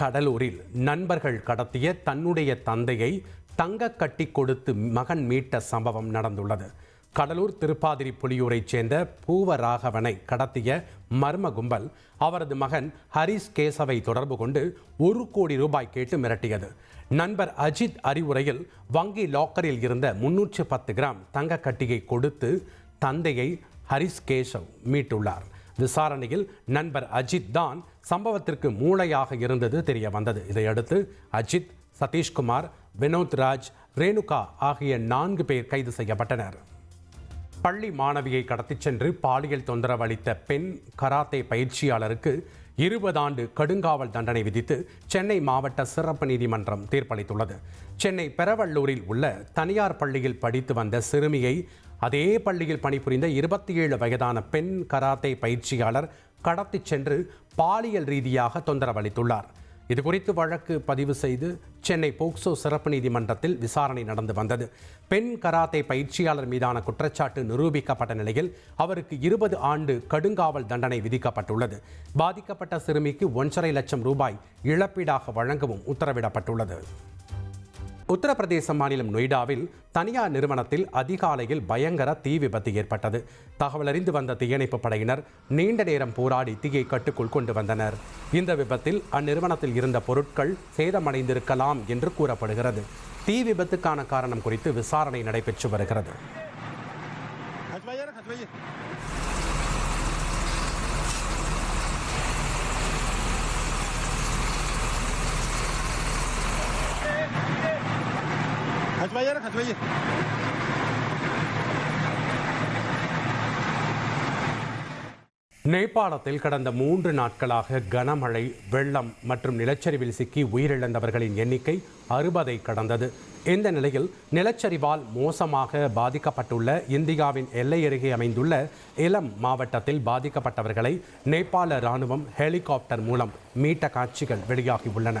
கடலூரில் நண்பர்கள் கடத்திய தன்னுடைய தந்தையை தங்க கட்டி கொடுத்து மகன் மீட்ட சம்பவம் நடந்துள்ளது. கடலூர் திருப்பாதிரி புலியூரைச் சேர்ந்த பூவராகவனை கடத்திய மர்ம கும்பல் அவரது மகன் ஹரிஸ் கேசவை தொடர்பு கொண்டு ஒரு கோடி ரூபாய் கேட்டு மிரட்டியது. நண்பர் அஜித் அறிவுரையில் வங்கி லாக்கரில் இருந்த முன்னூற்று பத்து கிராம் தங்க கட்டியை கொடுத்து தந்தையை ஹரிஸ் கேசவ் மீட்டுள்ளார். விசாரணையில் நண்பர் அஜித் தான் சம்பவத்திற்கு மூளையாக இருந்தது தெரிய வந்தது. இதையடுத்து அஜித் சதீஷ்குமார் வினோத் ராஜ் ரேணுகா ஆகிய நான்கு பேர் கைது செய்யப்பட்டனர். பள்ளி மாணவியை கடத்திச் சென்று பாலியல் தொந்தரவளித்த பெண் கராத்தே பயிற்சியாளருக்கு இருபது ஆண்டு கடுங்காவல் தண்டனை விதித்து சென்னை மாவட்ட சிறப்பு நீதிமன்றம் தீர்ப்பளித்துள்ளது. சென்னை பெரவள்ளூரில் உள்ள தனியார் பள்ளியில் படித்து வந்த சிறுமியை அதே பள்ளியில் பணிபுரிந்த இருபத்தி ஏழு வயதான பெண் கராத்தே பயிற்சியாளர் கடத்திச் சென்று பாலியல் ரீதியாக தொந்தரவு இதுகுறித்து வழக்கு பதிவு செய்து சென்னை போக்சோ சிறப்பு நீதிமன்றத்தில் விசாரணை நடந்து வந்தது. பெண் கராத்தே பயிற்சியாளர் மீதான குற்றச்சாட்டு நிரூபிக்கப்பட்ட நிலையில் அவருக்கு இருபது ஆண்டு கடுங்காவல் தண்டனை விதிக்கப்பட்டுள்ளது. பாதிக்கப்பட்ட சிறுமிக்கு ஒன்றரை லட்சம் ரூபாய் இழப்பீடாக வழங்கவும் உத்தரவிடப்பட்டுள்ளது. உத்தரப்பிரதேச மாநிலம் நொய்டாவில் தனியார் நிறுவனத்தில் அதிகாலையில் பயங்கர தீ விபத்து ஏற்பட்டது. தகவலறிந்து வந்த தீயணைப்பு படையினர் நீண்ட நேரம் போராடி தீயை கட்டுக்குள் கொண்டு வந்தனர். இந்த விபத்தில் அந்நிறுவனத்தில் இருந்த பொருட்கள் சேதமடைந்திருக்கலாம் என்று கூறப்படுகிறது. தீ விபத்துக்கான காரணம் குறித்து விசாரணை நடைபெற்று வருகிறது. هتبينك هتبين நேபாளத்தில் கடந்த மூன்று நாட்களாக கனமழை வெள்ளம் மற்றும் நிலச்சரிவில் சிக்கி உயிரிழந்தவர்களின் எண்ணிக்கை அறுபதை கடந்தது. இந்த நிலையில் நிலச்சரிவால் மோசமாக பாதிக்கப்பட்டுள்ள இந்தியாவின் எல்லை அருகே அமைந்துள்ள இளம் மாவட்டத்தில் பாதிக்கப்பட்டவர்களை நேபாள இராணுவம் ஹெலிகாப்டர் மூலம் மீட்ட காட்சிகள் வெளியாகியுள்ளன.